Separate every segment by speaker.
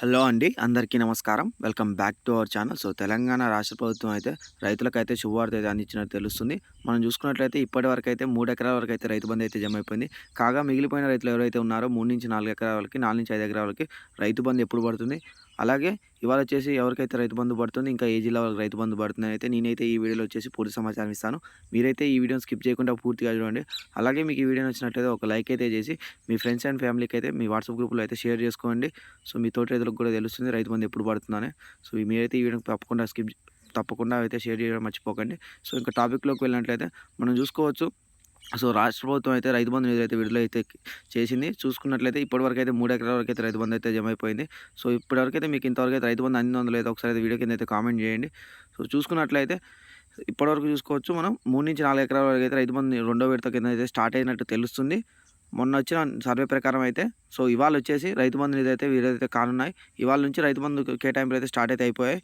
Speaker 1: Hello అండి అందరికీ నమస్కారం. Welcome back to our channel. So Telangana రాష్ట్ర ప్రభుత్వం అయితే రైతులకైతే శుభవార్త అయితే అందించినట్టు తెలుస్తుంది. మనం చూసుకున్నట్లయితే ఇప్పటి వరకు అయితే మూడు ఎకరాల వరకు అయితే రైతు బంధు అయితే జమ అయిపోయింది. కాగా మిగిలిపోయిన రైతులు ఎవరైతే ఉన్నారో మూడు నుంచి నాలుగు ఎకరాల వరకు నాలుగు నుంచి ఐదు ఎకరాల వరకు రైతు బంధు ఎప్పుడు పడుతుంది? అలాగే ఇవాళ వచ్చేసి ఎవరికైతే రైతు బంధు పడుతుంది ఇంకా ఏ జిల్లా వాళ్ళకి రైతు బంధు పడుతుంది అయితే నేనైతే ఈ వీడియోలో వచ్చేసి పూర్తి సమాచారం ఇస్తాను. మీరైతే ఈ వీడియోని స్కిప్ చేయకుండా పూర్తిగా చూడండి. అలాగే మీకు ఈ వీడియో నచ్చినట్లయితే ఒక లైక్ అయితే చేసి మీ ఫ్రెండ్స్ అండ్ ఫ్యామిలీకి అయితే మీ వాట్సాప్ గ్రూప్లో అయితే షేర్ చేసుకోండి. సో మీ తోటి రైతులకు కూడా తెలుస్తుంది రైతు బంధు ఎప్పుడు పడుతుందని. సో మీరైతే ఈ వీడియోని తప్పకుండా స్కిప్ తప్పకుండా అయితే షేర్ చేయడం మర్చిపోకండి. సో ఇంకా టాపిక్లోకి వెళ్ళినట్లయితే మనం చూసుకోవచ్చు. సో రాష్ట్ర ప్రభుత్వం అయితే రైతు బంధు నిధులు అయితే విడుదల అయితే చేసింది. చూసుకున్నట్లయితే ఇప్పటివరకు అయితే మూడు ఎకరాల వరకు అయితే రైతు బంధు అయితే జమ అయిపోయింది సో ఇప్పటివరకు అయితే మీకు ఇంతవరకు అయితే రైతు బంధు అన్ని వందలు అయితే ఒకసారి అయితే వీడియో కింద అయితే కామెంట్ చేయండి. సో చూసుకున్నట్లయితే ఇప్పటివరకు చూసుకోవచ్చు మనం మూడు నుంచి నాలుగు ఎకరాల వరకు అయితే రైతు బంధు రెండో విడత కింద అయితే స్టార్ట్ అయినట్టు తెలుస్తుంది. మొన్న వచ్చిన సర్వే ప్రకారం అయితే సో ఇవాళ వచ్చేసి రైతు బంధు నిధి అయితే వీరైతే కానున్నాయి. ఇవాళ నుంచి రైతు బంధు కేటాయింపులు అయితే స్టార్ట్ అయితే అయిపోయాయి.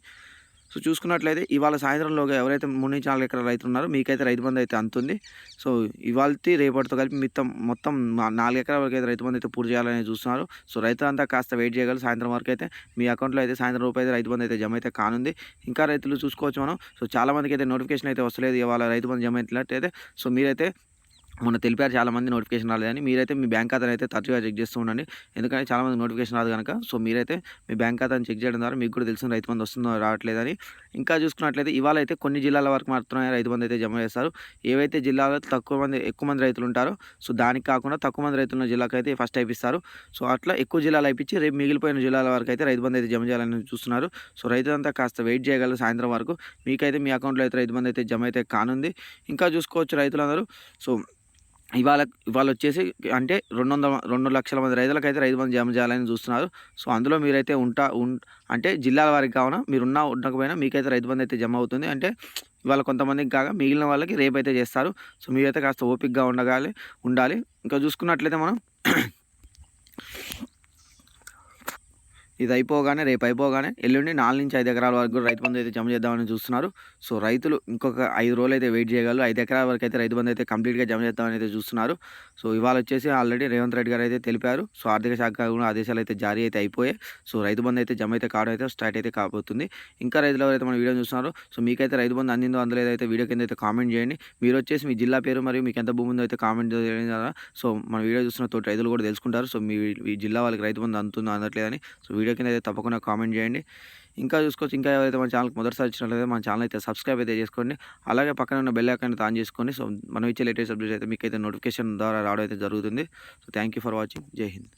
Speaker 1: సో చూసుకున్నట్లయితే ఇవాళ సాయంత్రంలోగా ఎవరైతే మూడు నుంచి నాలుగు ఎకరాల రైతులు ఉన్నారో మీకైతే రైతు బంధు అయితే అంతుంది. సో ఇవాళ రేపటితో కలిపి మిత్తం మొత్తం నాలుగు ఎకరాల వరకు అయితే రైతు బంధు అయితే పూర్తి చేయాలని చూస్తున్నారు. సో రైతులంతా కాస్త వెయిట్ చేయగలరు. సాయంత్రం వరకు అయితే మీ అకౌంట్లో అయితే సాయంత్రం రూపాయి అయితే రైతు బంధు అయితే జమ అయితే కానుంది. ఇంకా రైతులు చూసుకోవచ్చు మనం. సో చాలామందికి అయితే నోటిఫికేషన్ అయితే వస్తలేదు ఇవాళ రైతు బంధు జమ అయినట్లయితే సో మీరైతే మొన్న తెలిపారు చాలామంది నోటిఫికేషన్ రాలేదని. మీరైతే మీ బ్యాంక్ ఖాతాను అయితే తరచుగా చెక్ చేస్తూ ఉండండి. ఎందుకంటే చాలామంది నోటిఫికేషన్ రాదు కనుక సో మీరైతే మీ బ్యాంక్ ఖాతాను చెక్ చేయడం ద్వారా మీకు కూడా తెలిసిన రైతు బంధు వస్తుందో రావట్లేదని. ఇంకా చూసుకున్నట్లయితే ఇవాళ అయితే కొన్ని జిల్లాల వరకు మాత్రమే రైతు బంధు అయితే జమ చేస్తారు. ఏవైతే జిల్లాలో తక్కువ మంది ఎక్కువ మంది రైతులు ఉంటారో సో దానికి కాకుండా తక్కువ మంది రైతుల జిల్లాకు అయితే ఫస్ట్ అయిపిస్తారు సో అట్లా ఎక్కువ జిల్లాలు అయిపించి రేపు మిగిలిపోయిన జిల్లాల వరకు అయితే రైతు బంధు అయితే జమ చేయాలని చూస్తున్నారు. సో రైతులంతా కాస్త వెయిట్ చేయగలరు సాయంత్రం వరకు. మీకైతే మీ అకౌంట్లో అయితే రైతు బంధు అయితే జమ అయితే కానుంది. ఇంకా చూసుకోవచ్చు రైతులందరూ. సో ఇవాళ ఇవాళ వచ్చేసి అంటే రెండు వందల రెండు లక్షల మంది రైతులకు అయితే రైతు బంధు జమ చేయాలని చూస్తున్నారు. సో అందులో మీరైతే ఉంటా ఉం అంటే జిల్లాల వారికి కావున మీరున్నా ఉండకపోయినా మీకైతే రైతు బంధు అయితే జమ అవుతుంది. అంటే ఇవాళ కొంతమందికి కాగా మిగిలిన వాళ్ళకి రేపు అయితే చేస్తారు. సో మీరైతే కాస్త ఓపిక్గా ఉండగాలి ఉండాలి. ఇంకా చూసుకున్నట్లయితే మనం ఇది అయిపోగానే రేపు అయిపోగానే ఎల్లుండి నాలుగు నుంచి ఐదు ఎకరాల వరకు రైతు బంధు అయితే జమ చేద్దామని చూస్తున్నారు. సో రైతులు ఇంకొక ఐదు రోజులు అయితే వెయిట్ చేయగలరు. ఐదు ఎకరాల వరకు అయితే రైతు బంధు అయితే కంప్లీట్గా జమ చేద్దామని అయితే చూస్తున్నారు. సో ఇవాళ వచ్చేసి ఆల్రెడీ రేవంత్ రెడ్డి గారు అయితే తెలిపారు. సో ఆర్థిక శాఖ కూడా ఆదేశాలు అయితే జారీ అయితే అయిపోయాయి. సో రైతు బంధు అయితే జమ అయితే కావడం అయితే స్టార్ట్ అయితే కాబోతుంది. ఇంకా రైతులు ఎవరైతే మన వీడియో చూస్తున్నారు సో మీకైతే రైతు బంధు అందిందో అందులో అయితే వీడియో కింద అయితే కామెంట్ చేయండి. మీరు వచ్చేసి మీ జిల్లా పేరు మరియు మీకు ఎంత భూమి ఉందో అయితే కామెంట్ చేయడం. ద్వారా సో మన వీడియో చూస్తున్న తోటి రైతులు కూడా తెలుసుకుంటారు. సో మీ జిల్లా వాళ్ళకి రైతు బంధు అందుతుందో అందట్లేదని. సో వీడియో కింద అయితే తప్పకుండా కామెంట్ చేయండి. ఇంకా చూసుకోవచ్చు ఇంకా ఎవరైతే మన ఛానల్కి మొదటిసారి వచ్చినట్లయితే మన ఛానల్ అయితే సబ్స్క్రైబ్ అయితే చేసుకోండి. అలాగే పక్కన ఉన్న బెల్ ఐకాన్ ఆన్ చేసుకోండి. సో మనం ఇచ్చే లేటెస్ట్ అప్డేట్స్ అయితే మీకు అయితే నోటిఫికేషన్ ద్వారా రావడం అయితే జరుగుతుంది. So thank you for watching Jai Hind.